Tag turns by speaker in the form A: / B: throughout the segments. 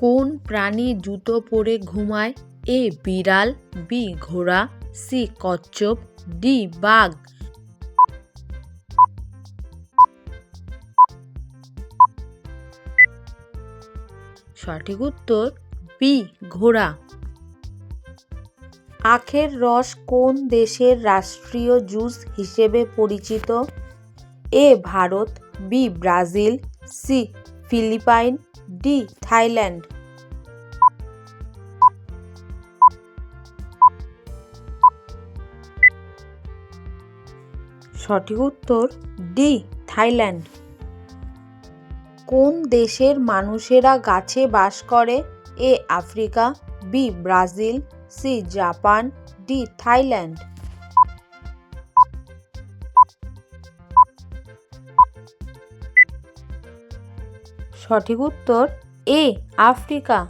A: কোন প্রাণী জুতো পরে ঘুমায়? এ, বিড়াল, বি, ঘোড়া, সি, কচ্ছপ, ডি, বাঘ। সঠিক উত্তর, বি, ঘোড়া। আখের রস কোন দেশের রাষ্ট্রীয় জুস হিসেবে পরিচিত? A, Bharat, B, Brazil, C, Philippines D, Thailand. সঠিক উত্তর ডি, থাইল্যান্ড। কোন দেশের মানুষেরা গাছে বাস করে? A, Africa, B, Brazil, C, Japan, D, Thailand. সঠিক উত্তর, এ, আফ্রিকা।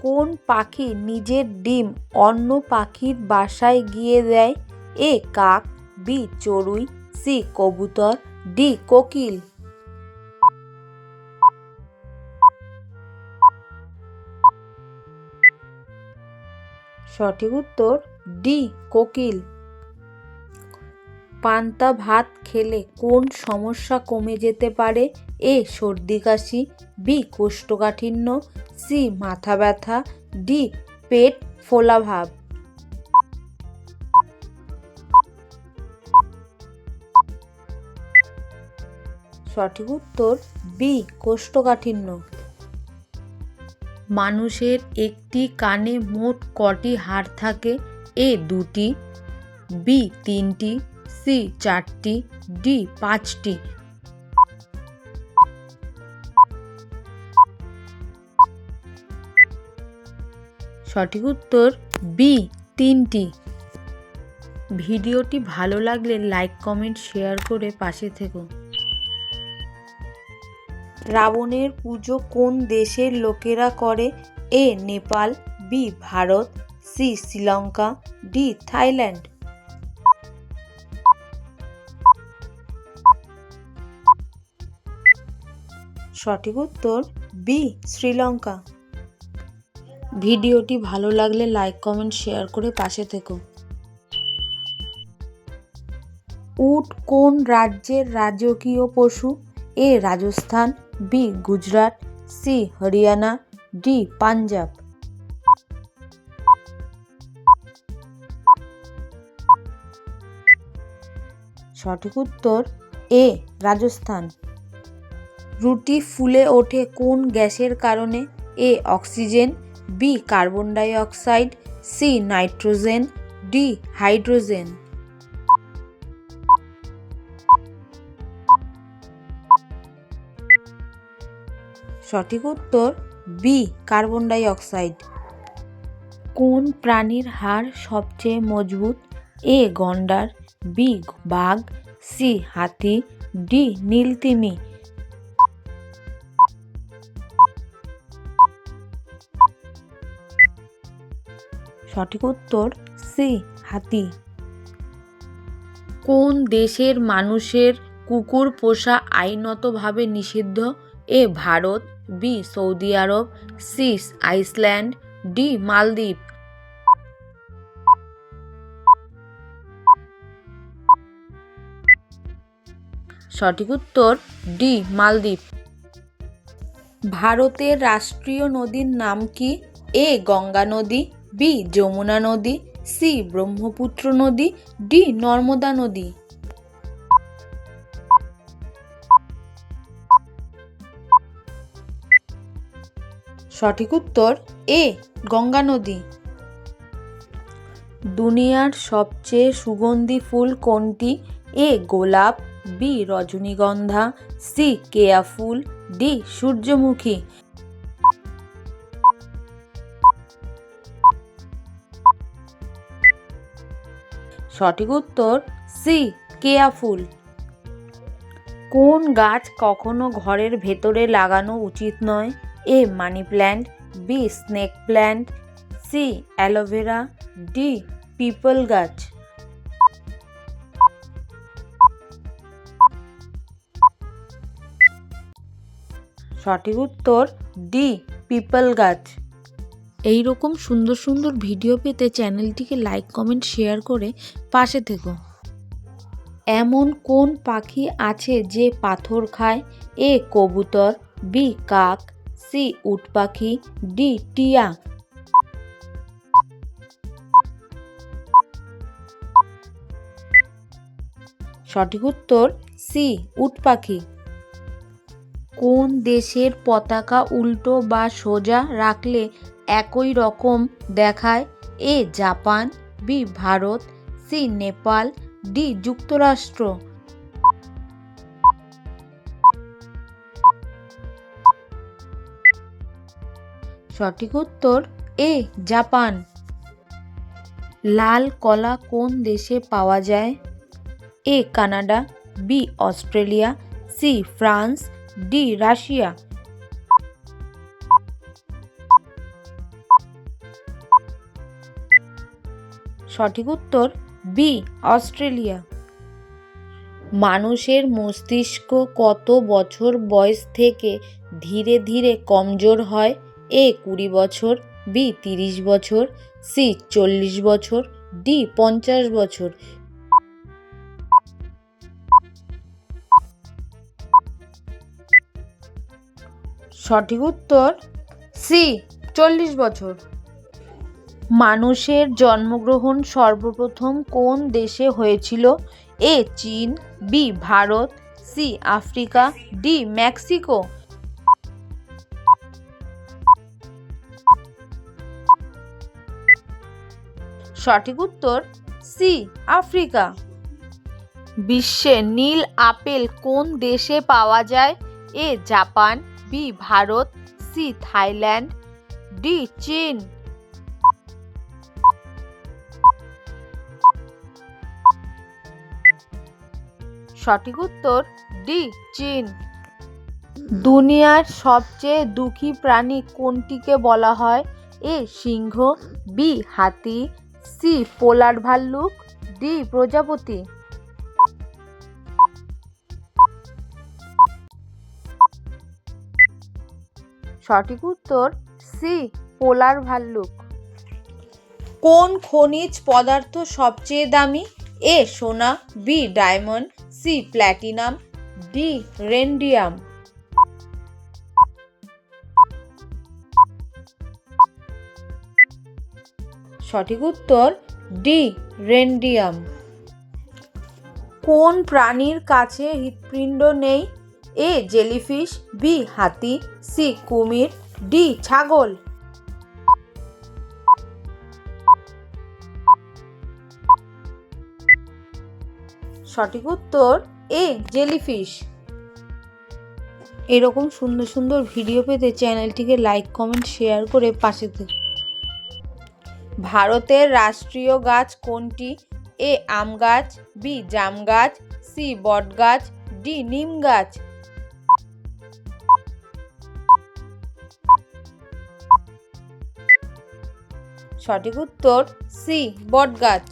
A: কোন পাখি নিজের ডিম অন্য পাখির বাসায় গিয়ে দেয়? এ, কাক, বি, চড়ুই, সি, কবুতর, ডি, কোকিল। সঠিক উত্তর, ডি, কোকিল। পান্তা ভাত খেলে কোন সমস্যা কমে যেতে পারে? এ সর্দি কাশি, বি কোষ্ঠকাঠিন্য, সি মাথা ব্যথা, ডি পেট ফোলাভাব সঠিক উত্তর, বি কোষ্ঠকাঠিন্য। মানুষের একটি কানে মোট কটি হাড় থাকে? এ দুটি, বি তিনটি, সি চারটি, ডি পাঁচটি। সঠিক উত্তর বি তিনটি। ভিডিওটি ভালো লাগলে লাইক কমেন্ট শেয়ার করে পাশে থেকো। রাবণের পুজো কোন দেশের লোকেরা করে? A Nepal B Bharat C Sri Lanka D Thailand. সঠিক উত্তর বি শ্রীলঙ্কা। ভিডিওটি ভালো লাগলে লাইক, কমেন্ট, শেয়ার করে পাশে থেকো। উট কোন রাজ্যের রাজকীয় পশু? A Rajasthan B Gujarat C Haryana D Punjab. সঠিক উত্তর, এ রাজস্থান। রুটি ফুলে ওঠে কোন গ্যাসের কারণে? A oxygen B carbon dioxide C nitrogen D hydrogen সঠিক উত্তর বি কার্বন ডাইঅক্সাইড কোন প্রাণীর হাড় সবচেয়ে মজবুত? এ গন্ডার বি বাঘ সি হাতি ডি নীলতিমি। সঠিক উত্তর সি, হাতি। কোন দেশের মানুষের কুকুর পোষা আইনতভাবে নিষিদ্ধ? A, Bharat, B, Saudi Arab, C, Iceland, D, Maldives. সঠিক উত্তর ডি, মালদ্বীপ। ভারতের রাষ্ট্রীয় নদীর নাম কি? এ, গঙ্গা নদী বি যমুনা নদী সি ব্রহ্মপুত্র নদী ডি নর্মদা নদী। সঠিক উত্তর এ গঙ্গা নদী। দুনিয়ার সবচেয়ে সুগন্ধি ফুল কোনটি? এ গোলাপ বি রজনীগন্ধা সি কেয়া ফুল ডি সূর্যমুখী। সঠিক উত্তর সি, কেয়া ফুল। কোন গাছ কখনো ঘরের ভেতরে লাগানো উচিত নয়? A, money plant, B, snake plant, C, aloe vera, D, peepal গাছ। সঠিক উত্তর ডি, পিপল গাছ। এই রকম সুন্দর সুন্দর ভিডিও পেতে চ্যানেলটিকে লাইক কমেন্ট শেয়ার করে পাশে থেকো। এমন কোন পাখি আছে যে পাথর খায়? এ কবুতর, বি কাক, সি উট পাখি, ডি টিয়া। সঠিক উত্তর, সি উট পাখি। কোন দেশের পতাকা উল্টো বা সোজা রাখলে একই রকম দেখায়। A Japan, B Bharat, C Nepal, D যুক্তরাষ্ট্র। সঠিক উত্তর, এ জাপান। লাল কলা কোন দেশে পাওয়া যায়? A Canada, B Australia, C France, D Russia. সঠিক উত্তর বি অস্ট্রেলিয়া। মানুষের মস্তিষ্ক কত বছর বয়স থেকে ধীরে ধীরে কমজোর হয়? এ কুড়ি বছর বি তিরিশ বছর সি চল্লিশ বছর ডি পঞ্চাশ বছর। সঠিক উত্তর সি চল্লিশ বছর। মানুষের জন্মগ্রহণ সর্বপ্রথম কোন দেশে হয়েছিল? এ, চীন, B, Bharat, C, Africa, D, Mexico. সঠিক উত্তর, সি, আফ্রিকা। বিশ্বে নীল আপেল কোন দেশে পাওয়া যায়? A, Japan, B, Bharat, C, Thailand, D, চীন। সঠিক উত্তর ডি, চীন। দুনিয়ার সবচেয়ে দুঃখী প্রাণী কোনটিকে বলা হয়? এ, সিংহ, বি, হাতি, সি, পোলার ভাল্লুক, ডি, প্রজাপতি। সঠিক উত্তর সি, পোলার ভাল্লুক। কোন খনিজ পদার্থ সবচেয়ে দামি? এ, সোনা, B, diamond C platinum, D rhodium. সঠিক উত্তর, ডি রেন্ডিয়াম। কোন প্রাণীর কাছে হৃৎপিণ্ড নেই? এ জেলিফিশ, বি হাতি, সি কুমির, ডি ছাগল। সঠিক উত্তর এ জেলিফিশ এরকম সুন্দর সুন্দর ভিডিও পেতে চ্যানেলটিকে লাইক কমেন্ট শেয়ার করে পাশে থেকে। ভারতের রাষ্ট্রীয় গাছ কোনটি? এ আম গাছ বি জাম গাছ সি বট গাছ ডি নিম গাছ। সঠিক উত্তর সি বট গাছ।